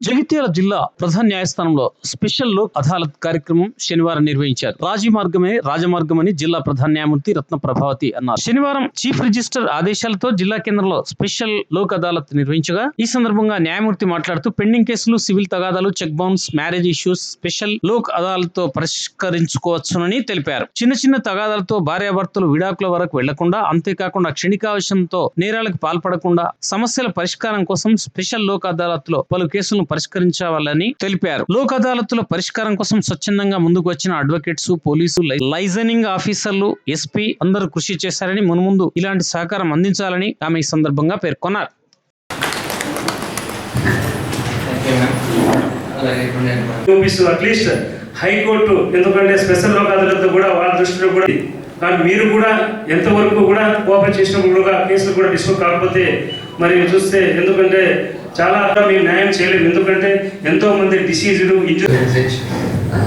జగిత్యాల జిల్లా ప్రధాన న్యాయస్థానంలో స్పెషల్ లోక్ అదాలత్ కార్యక్రమం శనివారం నిర్వహించారు. రాజీ మార్గమే రాజమార్గమని జిల్లా ప్రధాన న్యాయమూర్తి రత్న ప్రభావతి అన్నారు. శనివారం చీఫ్ రిజిస్టర్ ఆదేశాలతో జిల్లా కేంద్రంలో స్పెషల్ లోక్ అదాలత్ నిర్వహించగా ఈ సందర్భంగా న్యాయమూర్తి మాట్లాడుతూ పెండింగ్ కేసులు సివిల్ తగాదాలు check bounce marriage issues special Lok అదాలత్తో పరిష్కరించుకోవచ్చునని తెలిపారు. చిన్న చిన్న తగాదాలతో భార్యాభర్తలు విడాకుల వరకు వెళ్ళకుండా అంతేకాకుండా క్షణికావశంతో నేరాలకు పాల్పడకుండా సమస్యల పరిష్కారం కోసం స్పెషల్ లోక్ అదాలత్లో పలు కేసులను పరిష్కరించాలని తెలిపారు. లోక్ అదాలత్లో పరిష్కారం కోసం స్వచ్ఛందంగా ముందుకు వచ్చిన అడ్వకేట్స్ పోలీసు లైజనింగ్ ఆఫీసర్లు ఎస్పీ అందరూ కృషి చేశారని మున్ముందు ఇలాంటి సహకారం అందించాలని ఆమె ఈ సందర్భంగా పేర్కొన్నారు. అట్లీస్ట్ హైకోర్టు ఎందుకంటే స్పెషల్ లోక్ అదాలత్ కూడా వాళ్ళ దృష్టిలో కూడా. కానీ మీరు కూడా ఎంతవరకు కూడా కోఆపరేట్ చేసినప్పుడు కూడా కేసులు కూడా డిస్కౌంట్ కాకపోతే మరి చూస్తే ఎందుకంటే చాలా మేము న్యాయం చేయలేము ఎందుకంటే ఎంతో మంది డిసీజులు injury message. Uh,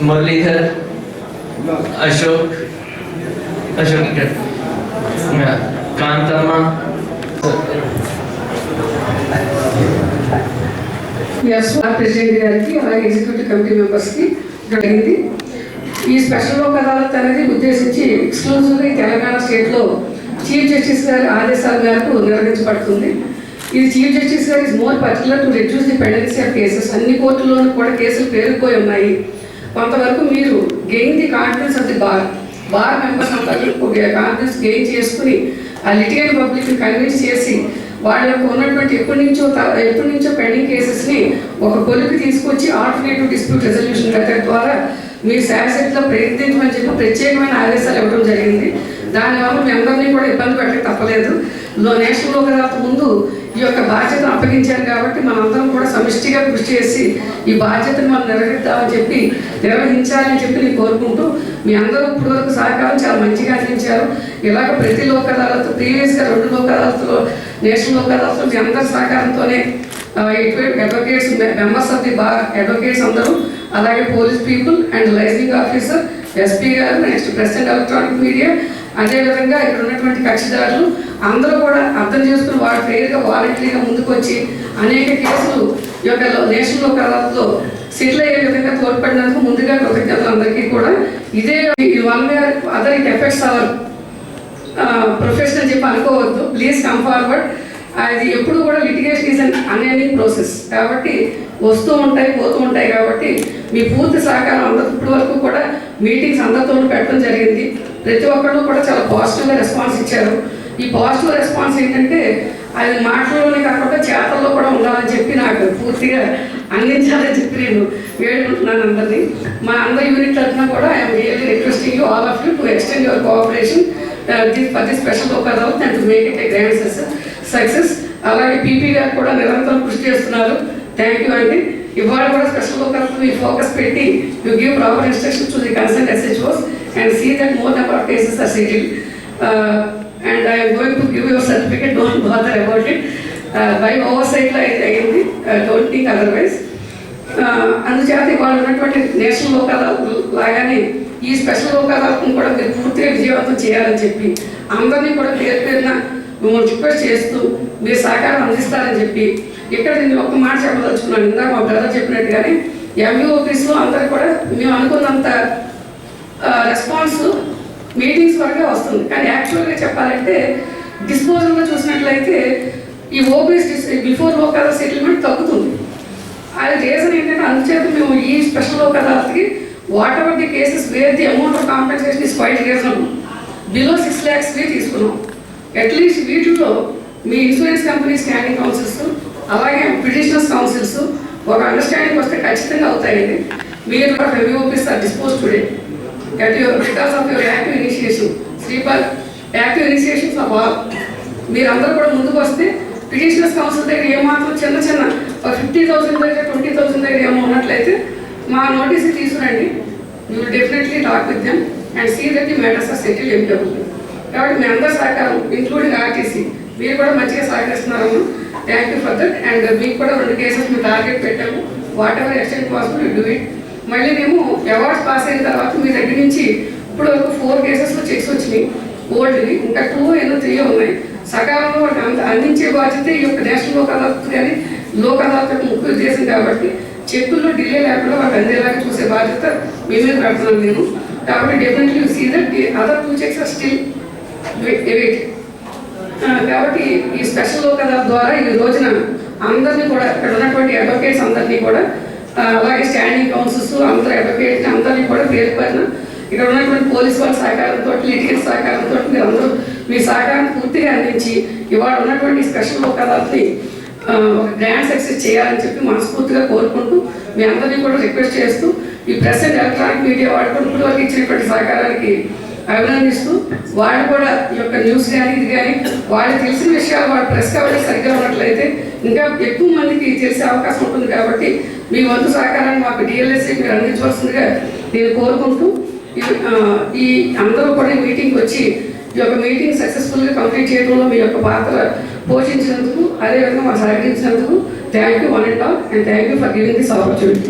Muralidhar Ashok Ashok ఇక్కడ Yeah. కాంతమ్మ ఎస్ ప్రెసిడెంట్ గారికి అలాగే ఎగ్జిక్యూటివ్ కమిటీ మెంబర్స్కి జరిగింది ఈ స్పెషల్ లోక్ అదాలత్ అనేది ఉద్దేశించి ఎక్స్క్లూజివ్గా ఈ తెలంగాణ స్టేట్లో చీఫ్ జస్టిస్ గారి ఆదేశాల మేరకు నిర్వహించబడుతుంది ఇది చీఫ్ జస్టిస్ గారు is more particular to reduce the pendency of cases. అన్ని కోర్టుల్లోనూ కూడా కేసులు పేరుకుపోయి ఉన్నాయి. కొంతవరకు మీరు gain the confidence of the bar bar members అంతా కాన్ఫిడెన్స్ గెయిన్ చేసుకుని ఆ లిటిగేట్ పబ్లిక్ని కన్విన్స్ చేసి వాళ్ళ యొక్క ఉన్నటువంటి ఎప్పటి నుంచో త- ఎప్పటి నుంచో పెండింగ్ కేసెస్ని ఒక కొలుపు తీసుకొచ్చి ఆల్టర్నేటివ్ డిస్ప్యూట్ రెజల్యూషన్ మెథడ్ ద్వారా మీరు శాసెట్లో ప్రయత్నించమని చెప్పి ప్రత్యేకమైన ఆదేశాలు ఇవ్వడం జరిగింది. దానివల్ల మీ అందరినీ కూడా ఇబ్బంది పెట్టక తప్పలేదు. నేషనల్ లోక్ అదాలత్ ముందు ఈ యొక్క బాధ్యతను అప్పగించారు కాబట్టి మనందరం కూడా సమిష్టిగా కృషి చేసి ఈ బాధ్యతను మనం నిర్వహిద్దామని చెప్పి నిర్వహించాలని చెప్పి నేను కోరుకుంటూ మీ అందరూ ఇప్పుడు వరకు సహకారం చాలా మంచిగా అందించారు. ఇలాగ ప్రతి లోక్ అదాలత్ ప్రీవియస్గా రెండు లోక్ అదాలత్లో నేషనల్ లోక్ అదాలత్లో మీ అందరి సహకారంతోనే advocates members of the bar advocates అందరూ అలాగే police people and liaising officer SP గారు నెక్స్ట్ ప్రెసిడెంట్ ఎలక్ట్రానిక్ మీడియా అదేవిధంగా ఇక్కడ ఉన్నటువంటి కక్షిదారులు అందరూ కూడా అర్థం చేసుకుని వారి ఫెయిర్గా వాలంటరీగా ముందుకు వచ్చి అనేక కేసులు ఈ యొక్క నేషనల్ లోక్ సెటిల్ అయ్యే విధంగా తోడ్పడినందుకు ముందుగా కృతజ్ఞతలు అందరికీ కూడా ఇదే one way other it effects our professional చెప్పి అనుకోవద్దు. ప్లీజ్ కమ్ ఫార్వర్డ్ అది ఎప్పుడు కూడా litigation is an unending process కాబట్టి వస్తూ ఉంటాయి పోతూ ఉంటాయి కాబట్టి మీ పూర్తి సహకారం అందరూ ఇప్పటి వరకు కూడా మీటింగ్స్ అందరితో పెట్టడం జరిగింది. ప్రతి ఒక్కళ్ళు కూడా చాలా పాజిటివ్గా రెస్పాన్స్ ఇచ్చారు. ఈ పాజిటివ్ రెస్పాన్స్ ఏంటంటే ఆయన మాటల్లోనే కాకుండా చేతల్లో కూడా ఉండాలని చెప్పి నాకు పూర్తిగా అందించాలని చెప్పి నేను వేడుకుంటున్నాను అందరినీ. మా అందరి యూనిట్ తరఫున కూడా I'm really requesting you all of you to extend your cooperation uh, this for this special ఒక Adalat and to make it a grand success అలాగే పీపీ గారు కూడా నిరంతరం కృషి చేస్తున్నారు. థ్యాంక్ యూ అండి. ఇవాళ కూడా స్పెషల్ ఒక మీ ఫోకస్ పెట్టి you give proper instructions to the concern SHOs. And see that more number of cases are settled and I'm going to give your certificate don't bother about it by over సైట్లో అయింది. Don't think otherwise అందుచేత వాళ్ళు ఉన్నటువంటి national Lok Adalat లాగానే ఈ special Lok అదాలత్ను కూడా మీరు పూర్తిగా విజయవంతం చేయాలని చెప్పి అందరినీ కూడా పేరు పేరున మిమ్మల్ని రిక్వెస్ట్ చేస్తూ మీరు సహకారం అందిస్తారని చెప్పి ఇక్కడ నేను ఒక్క మాట చెప్పదలుచుకున్నాను. ఇందాక మా బ్రదర్ చెప్పినట్టుగానే ఎంఈ ఆఫీస్లో అందరు కూడా మేము అనుకున్నంత రెస్పాన్స్ మీటింగ్స్ వరకే వస్తుంది. కానీ యాక్చువల్గా చెప్పాలంటే డిస్పోజల్లో చూసినట్లయితే ఈ ఓబీస్ బిఫోర్ లోకల్ సెటిల్మెంట్ తగ్గుతుంది. అది రీజన్ ఏంటంటే అందుచేత మేము ఈ special Lok అదాలత్కి whatever the cases where the amount of compensation is quite reasonable. Below six ల్యాక్స్వి తీసుకున్నాం. అట్లీస్ట్ వీటిలో మీ ఇన్సూరెన్స్ కంపెనీ స్టాండింగ్ కౌన్సిల్స్ అలాగే పిటిషనర్స్ కౌన్సిల్స్ ఒక అండర్స్టాండింగ్ వస్తే ఖచ్చితంగా అవుతాయండి. మీరు కూడా రివ్యూపీస్ are dispose today. At your because of your active initiation. Sripal active initiations of all మీరందరూ కూడా ముందుకు వస్తే పిటిషనర్స్ కౌన్సిల్ దగ్గర ఏమాత్రం చిన్న చిన్న ఫిఫ్టీ థౌసండ్ దగ్గర ట్వంటీ థౌసండ్ దగ్గర ఏమో ఉన్నట్లయితే మా నోటీస్ తీసుకురండి. You will definitely talk with them and see that the matters are settle amicable కాబట్టి మీ అందరి సహకారం ఇంక్లూడింగ్ ఆర్టీసీ మీరు కూడా మంచిగా సహకరిస్తున్నారమ్మా thank you for that and మీకు కూడా రెండు కేసెస్ మేము టార్గెట్ పెట్టాము. Whatever extent possible you do it మళ్ళీ మేము అవార్డ్స్ పాస్ అయిన తర్వాత మీ దగ్గర నుంచి ఇప్పుడు వరకు ఫోర్ కేసెస్లో చెక్స్ వచ్చినాయి. ఓల్డ్వి ఇంకా టూ ఎన్నో త్రీ ఉన్నాయి. సకాలంలో అంద అందించే బాధ్యత ఈ యొక్క నేషనల్ లోక్ అదాలత్ కానీ లోక్ అదాలత్ ముఖ్య ఉద్దేశం కాబట్టి చెక్కుల్లో డిలే లేకుండా వాటి అందేలాగా చూసే బాధ్యత మీ మీద పెడుతున్నాను నేను కాబట్టి definitely see that other two cheques are still wait కాబట్టి ఈ స్పెషల్ లోక్ అదాలత్ ద్వారా ఈ రోజున అందరినీ కూడా ఇక్కడ ఉన్నటువంటి అడ్వకేట్స్ అందరినీ కూడా అలాగే స్టాండింగ్ కౌన్సిల్స్ అందరూ అడ్వకేట్ అందరినీ కూడా పేర్కొన్న ఇక్కడ ఉన్నటువంటి పోలీస్ వాళ్ళ సహకారంతో లిటిగెంట్ సహకారంతో మీరు అందరూ మీ సహకారం పూర్తిగా అందించి ఇవాళ ఉన్నటువంటి స్పెషల్ ఒక అదాలత్ని ఒక గ్రాండ్ సక్సెస్ చేయాలని చెప్పి మనస్ఫూర్తిగా కోరుకుంటూ మీ అందరినీ కూడా రిక్వెస్ట్ చేస్తూ ఈ ప్రెసెంట్ ఎలక్ట్రానిక్ మీడియా వాడుకుంటూ వాళ్ళకి ఇచ్చినటువంటి సహకారానికి అభినందిస్తూ వాళ్ళు కూడా ఈ యొక్క న్యూస్ కానీ ఇది కానీ వాళ్ళకి తెలిసిన విషయాలు వాళ్ళ ప్రెస్ కవరేజ్ సరిగ్గా ఉన్నట్లయితే ఇంకా ఎక్కువ మందికి తెలిసే అవకాశం ఉంటుంది కాబట్టి మీ వంతు సహకారాన్ని మాకు డిఎల్ఎస్ఏ మీరు అందించవలసిందిగా నేను కోరుకుంటూ ఈ- ఈ అందరూ కూడా ఈ మీటింగ్కి వచ్చి ఈ యొక్క మీటింగ్ సక్సెస్ఫుల్గా కంప్లీట్ చేయడంలో మీ యొక్క పాత్ర పోషించినందుకు అదేవిధంగా మాకు సహకరించినందుకు thank you one and all and thank you for giving this opportunity.